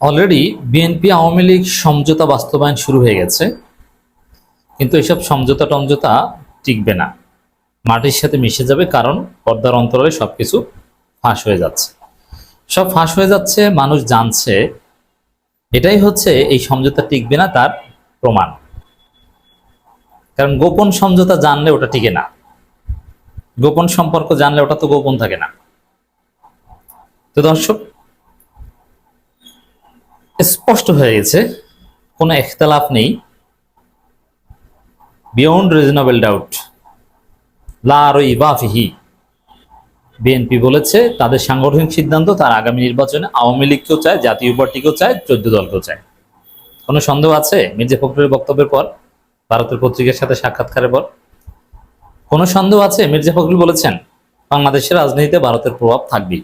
Already BNP Awami League সমঝোতা বাস্তবায়ন শুরু হয়ে গেছে, কিন্তু এসব সমঝোতা টমঝোতা টিকবে না। মাটির সাথে মিশে যাবে কারণ পর্দার অন্তরালে সবকিছু ফাঁস হয়ে যাচ্ছে। সব ফাঁস হয়ে যাচ্ছে, মানুষ জানছে, এটাই হচ্ছে এই সমঝোতা টিকবে না তার প্রমাণ। কারণ গোপন সমঝোতা জানলে ওটা টিকে না। গোপন সম্পর্ক জানলে ওটা তো গোপন থাকে না। তো দর্শক স্পষ্ট হয়ে গেছে, কোনো একতলাফ নেই। বিয়ন্ড রিজনেবল ডাউট লা আর ইবাফিহি বিএনপি বলেছে, তাদের সাংগঠনিক সিদ্ধান্ত তার আগামী নির্বাচনে আওয়ামী লীগকেও চায়, জাতীয় পার্টিকেও চায়, চোদ্দ দলকেও চায়। কোনো সন্দেহ আছে মির্জা ফখরুলের বক্তব্যের পর? ভারতের পত্রিকার সাথে সাক্ষাৎকারের পর? কোনো সন্দেহ আছে? মির্জা ফখরুল বলেছেন, বাংলাদেশের রাজনীতিতে ভারতের প্রভাব থাকবেই।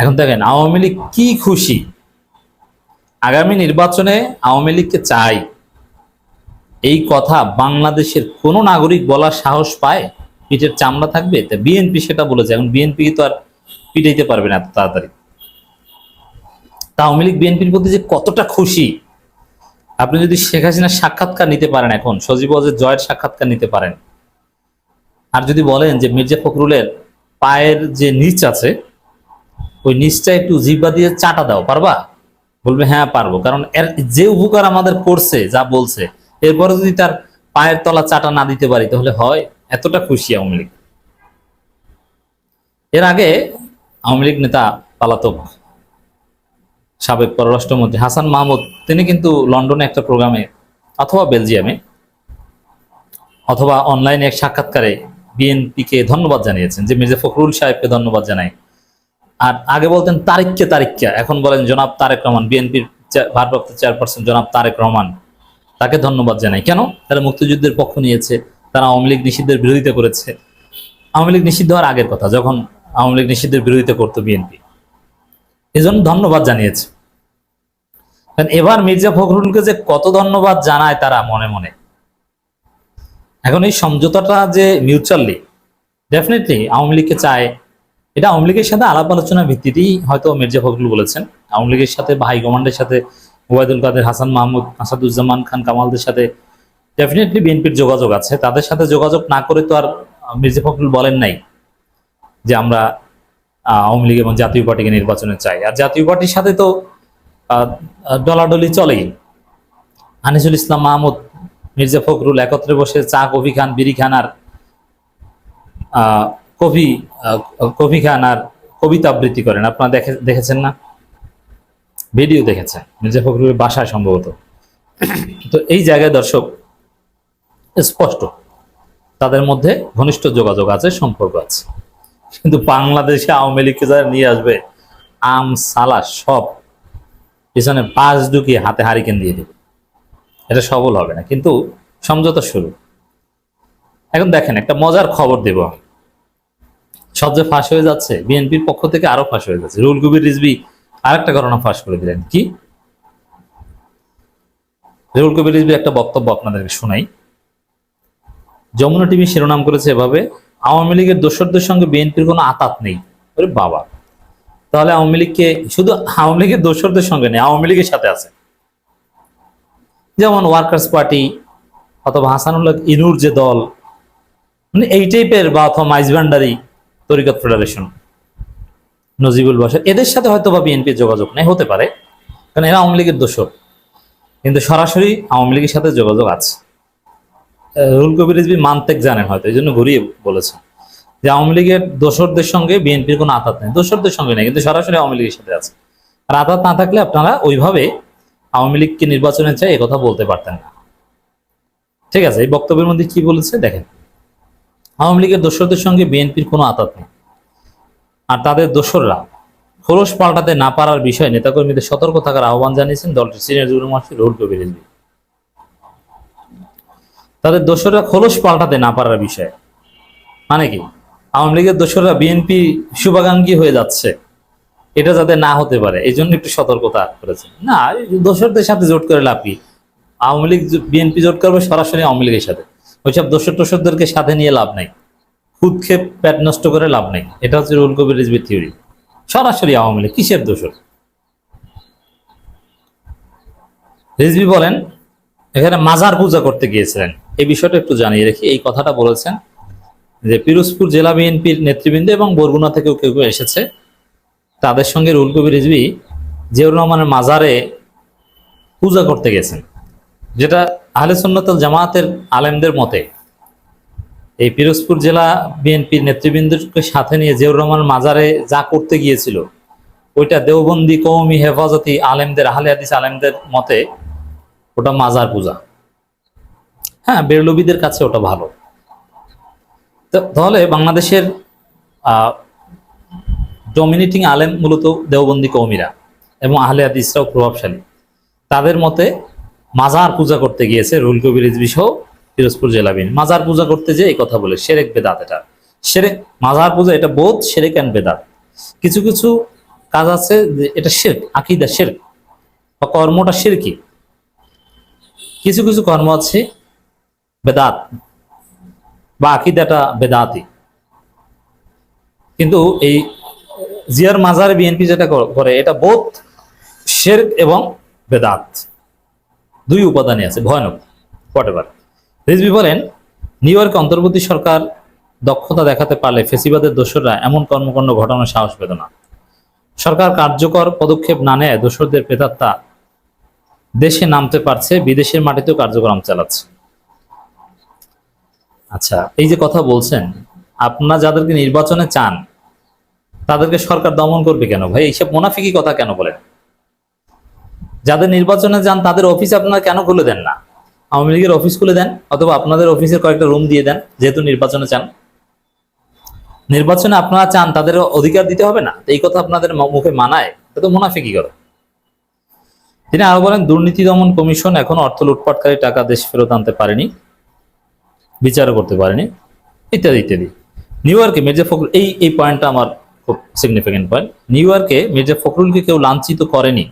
এখন দেখেন, আওয়ামী লীগ কি খুশি? আগামী নির্বাচনে আওয়ামী লীগকে চাই। এই কথা বাংলাদেশের কোন নাগরিক বলার সাহস পায়? পিঠের চামড়া থাকবে? তা বিএনপি সেটা বলেছে। এখন বিএনপি তো আর পিটাইতে পারবে না এত তাড়াতাড়ি? তা আওয়ামী লীগ বিএনপির প্রতি যে কতটা খুশি? আপনি যদি শেখ হাসিনার সাক্ষাৎকার নিতে পারেন এখন, সজীব ওয়াজেদ জয়ের সাক্ষাৎকার নিতে পারেন। আর যদি বলেন যে মির্জা ফখরুলের পায়ের যে নিচ আছে ওই নিচটা একটু জিব্বা দিয়ে চাটা দাও, পারবা? বলবে হ্যাঁ পারব। কারণ এর যে উপকার আমাদের করছে, যা বলছে, এরপরে যদি তার পায়ের তলা চাটা না দিতে পারি, তাহলে হয় এতটা খুশি আওয়ামী লীগ। এর আগে আওয়ামী লীগ নেতা পালাতক সাবেক পররাষ্ট্রমন্ত্রী হাসান মাহমুদ, তিনি কিন্তু লন্ডনে একটা প্রোগ্রামে অথবা বেলজিয়ামে অথবা অনলাইনে এক সাক্ষাৎকারে বিএনপিকে ধন্যবাদ জানিয়েছেন, যে মির্জা ফখরুল সাহেবকে ধন্যবাদ জানাই আর আগে বলতেন তারিককে তারিককে। এখন বলেন জনাব তারেক রহমান, বিএনপির ভারপ্রাপ্ত চেয়ারপারসন জনাব তারেক রহমান। তাকে ধন্যবাদ জানাই। কেন? তারা মুক্তিযুদ্ধের পক্ষ নিয়েছে, তারা আওয়ামী লীগ নিষিদ্ধের বিরোধিতা করেছে। আওয়ামী লীগ নিষিদ্ধ হওয়ার আগের কথা, যখন আওয়ামী লীগ নিষিদ্ধের বিরোধিতা করতো বিএনপি। এজন্য ধন্যবাদ জানিয়েছে। কারণ এবার মির্জা ফখরুলকে যে কত ধন্যবাদ জানায় তারা মনে মনে। এখন এই সমঝোতাটা যে মিউচুয়ালি ডেফিনেটলি আওয়ামী লীগকে চায় এটা আওয়ামী লীগের সাথে আলাপ আলোচনার ভিত্তিতেই হয়তো মির্জা ফখরুল বলেছেন। আওয়ামী লীগের সাথে বা হাইকমান্ডের সাথে ওবায়দুল কাদের, হাসান মাহমুদ, আসাদুজ্জামান খান কামালদের সাথে ডেফিনেটলি বিএনপির যোগাযোগ আছে। তাদের সাথে যোগাযোগ না করে তো আর মির্জা ফখরুল বলেন নাই যে আমরা আওয়ামী লীগ এবং জাতীয় পার্টিকে নির্বাচনে চাই। আর জাতীয় পার্টির সাথে তো ডলাডলি চলেই। আনিসুল ইসলাম মাহমুদ, মির্জা ফখরুল একত্রে বসে চা, কফি খান, বিড়ি খান আর আহ, কফি খান আর কবিতা আবৃত্তি করেন। আপনারা দেখে দেখেছেন না? ভিডিও দেখেছেন মির্জা ফখরুলের বাসায় সম্ভবত। তো এই জায়গায় দর্শক স্পষ্ট তাদের মধ্যে ঘনিষ্ঠ যোগাযোগ আছে সম্পর্ক আছে। কিন্তু বাংলাদেশে আওয়ামী লীগকে যারা নিয়ে আসবে আম সালা সব পিছনে বাস ঢুকিয়ে হাতে হারিকেন দিয়ে দেবে। এটা সবল হবে না কিন্তু সমঝোতা শুরু। এখন দেখেন একটা মজার খবর দেব সব যে ফাঁস হয়ে যাচ্ছে, বিএনপির পক্ষ থেকে আরও ফাঁস হয়ে যাচ্ছে। রুল কবির রিজবি আরেকটা ঘটনা ফাঁস করে দিলেন। কি? রুল কবির রিজবি একটা বক্তব্য আপনাদেরকে শোনাই। যমুনা টিভি শিরোনাম করেছে এভাবে, আওয়ামী লীগের দোসরদের সঙ্গে বিএনপির কোনো আতাত নেই। ওরে বাবা। তাহলে আওয়ামী লীগকে শুধু আওয়ামী লীগের দোসরদের সঙ্গে নেই, আওয়ামী লীগের সাথে আছে। যেমন ওয়ার্কার্স পার্টি অথবা হাসানুল্লাহ ইনুর যে দল মানে এই টাইপের বা অথবা মাইজবান্ডারি তরিকত ফেডারেশন, নজিবুল বাসার এদের সাথে হয়তো বা বিএনপির যোগাযোগ নেই, হতে পারে। কারণ এরা আওয়ামী লীগের দোষর। কিন্তু সরাসরি আওয়ামী লীগের সাথে যোগাযোগ আছে। রুল কবির রিজভী মানতেক জানেন হয়তো, এই জন্য ঘুরিয়ে বলেছেন। যে আওয়ামী লীগের দোসরদের সঙ্গে বিএনপির কোনো আতাত নেই। দোসরদের সঙ্গে নেই, কিন্তু সরাসরি আওয়ামী লীগের সাথে আছে। আর আতাত না থাকলে আপনারা ওইভাবে আওয়ামী লীগকে নির্বাচনে চাই কথা বলতে পারতেন না। ঠিক আছে, এই বক্তব্যের মধ্যে কি বলেছে দেখেন। আওয়ামী লীগের দোসরদের সঙ্গে বিএনপির কোনো আতাত নেই। আর তাদের দোসররা খোলস পাল্টাতে না পারার বিষয়ে নেতাকর্মীদের সতর্ক থাকার আহ্বান জানিয়েছেন দলটির সিনিয়র যুগ্ম মহাসচিব রুহুল কবির তাদের দোসররা খোলস পাল্টাতে না পারার বিষয়ে মানে কি? আওয়ামী লীগের দোসররা বিএনপি শুভাকাঙ্ক্ষী হয়ে যাচ্ছে। এটা যাতে না হতে পারে, এই জন্য একটু সতর্কতা করেছে না দোসরদের সাথে জোট করে লাভ কি? আওয়ামী লীগ বিএনপি জোট করবে সরাসরি আওয়ামী লীগের সাথে। ওইসব দর্শক টোষরদেরকে সাথে নিয়ে লাভ নাই। খুদকে প্যাট নষ্ট করে লাভ নাই। এটা হচ্ছে রুল কবির রিজবির থিওরি সরাসরি আওয়ামী লীগ, কিসের দোষর? রিজবি বলেন, এখানে মাজার পূজা করতে গিয়েছিলেন। এই বিষয়টা একটু জানিয়ে রেখি। এই কথাটা বলেছেন যে পিরোজপুর জেলা বিএনপির নেতৃবৃন্দ এবং বরগুনা থেকেও কেউ কেউ এসেছে। তাদের সঙ্গে রুল কবির রিজবি জিয়াউর রহমানের মাজারে পূজা করতে গেছেন। যেটা আহলে সুন্নতল জামায়াতের আলেমদের মতে, এই পিরোজপুর জেলা বিএনপির নেতৃবৃন্দকে সাথে নিয়ে জিয়াউর রহমান মাজারে যা করতে গিয়েছিল, ওইটা দেওবন্দি কৌমি হেফাজতি আলেমদের, আহলে হাদিস আলেমদের মতে ওটা মাজার পূজা। হ্যাঁ বেরলবিদের কাছে ওটা ভালো। তাহলে বাংলাদেশের ডমিনেটিং আলেম মূলত দেওবন্দি কৌমিরা এবং আহলে হাদিসরাও প্রভাবশালী। তাদের মতে মাজার পূজা করতে গিয়েছে রুল কবির সহ পিরোজপুর জেলা বিন। মাজার পূজা করতে যে এই কথা বলে, সেরেক বেদাত এটা। সেরেক, মাজার পূজা এটা বোধ, সেরেক অ্যান্ড বেদাত। কিছু কিছু কাজ আছে এটা শেরক, আকিদা শেরক। বা কর্মটা শিরকি। কিছু কিছু কর্ম আছে বেদাত বা আকিদাটা বেদাতি। কিন্তু এই জিয়ার মাজার বিএনপি যেটা করে, এটা বোধ, শেরক এবং বেদাত। দুই উপাদানই আছে, ভয়ানক হোয়াট রিজভি বলেন, নিউ ইয়র্কে অন্তর্বর্তী সরকার দক্ষতা দেখাতে পারলে ফেসিবাদের দোসররা এমন কর্মকাণ্ড ঘটানোর সাহস পেত না। সরকার কার্যকর পদক্ষেপ না নেয় দোষরদের প্রেতাত্মা দেশে নামতে পারছে, বিদেশের মাটিতেও কার্যক্রম চালাচ্ছে। আচ্ছা এই যে কথা বলছেন, আপনারা যাদেরকে নির্বাচনে চান, তাদেরকে সরকার দমন করবে কেন ভাই? এইসব মোনাফিকি কথা কেন বলেন? যাদের নির্বাচনে যান, তাদের অফিস আপনারা কেন খুলে দেন না? আওয়ামী লীগের অফিস খুলে দেন, অথবা আপনাদের অফিসের কয়েকটা রুম দিয়ে দেন, যেহেতু নির্বাচনে চান নির্বাচনে আপনারা চান, তাদের অধিকার দিতে হবে না। এই কথা আপনাদের মুখে মানায়, এটা তো মুনাফিকি করে। তিনি আরও বলেন, দুর্নীতি দমন কমিশন এখন অর্থ লুটপাটকারী টাকা দেশ ফেরত আনতে পারেনি, বিচারও করতে পারেনি, ইত্যাদি ইত্যাদি। নিউ ইয়র্কে মির্জা ফখরুল, এই এই পয়েন্টটা আমার খুব সিগনিফিকেন্ট পয়েন্ট নিউ ইয়র্কে মির্জা ফখরুলকে কেউ লাঞ্ছিত করেনি।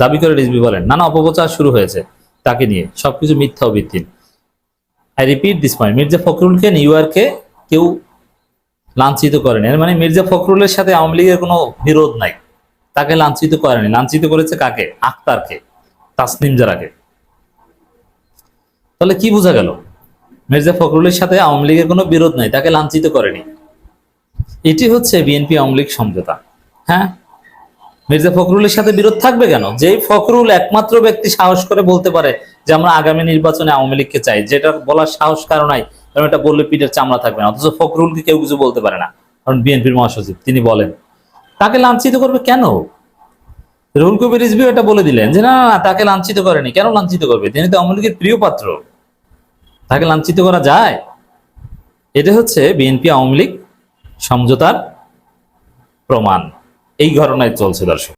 দাবি করে রিজবি বলেন, নানা অপপ্রচার শুরু হয়েছে তাকে নিয়ে, সবকিছু মিথ্যা ও ভিত্তিহীন I repeat this point Mirza ফখরুলকে নিউ ইয়র্কে কেউ লাঞ্ছিত করেনি। এর মানে মির্জা ফখরুলের সাথে আওয়ামী লীগের কোনো বিরোধ নাই। তাকে লাঞ্ছিত করেনি। লাঞ্ছিত করেছে কাকে? আক্তারকে তাসনিম জারাকে। তাহলে কি বোঝা গেল? মির্জা ফখরুলের সাথে আওয়ামী লীগের কোনো বিরোধ নাই, তাকে লাঞ্ছিত করেনি। এটি হচ্ছে বিএনপি আওয়ামী লীগ সমঝোতা। হ্যাঁ? মির্জা ফখরুলের সাথে বিরোধ থাকবে কেন? যেই ফখরুল একমাত্র ব্যক্তি সাহস করে বলতে পারে যে আমরা আগামী নির্বাচনে আওয়ামী লীগকে চাই যেটা বলার সাহস কারণ নাই কারণ এটা বললে পিঠের চামড়া থাকবে না অথচ ফখরুলকে কেউ কিছু বলতে পারে না। কারণ বিএনপির মহাসচিব তিনি বলেন তাকে লাঞ্ছিত করবে কেন? রুল কবির রিজভি এটা বলে দিলেন যে না, তাকে লাঞ্ছিত করেনি। কেন লাঞ্ছিত করবে? তিনি তো আওয়ামী লীগের প্রিয় পাত্র। তাকে লাঞ্ছিত করা যায়? এটা হচ্ছে বিএনপি আওয়ামী লীগ সমঝোতার প্রমাণ। এই ঘটনায় চলছে দর্শক।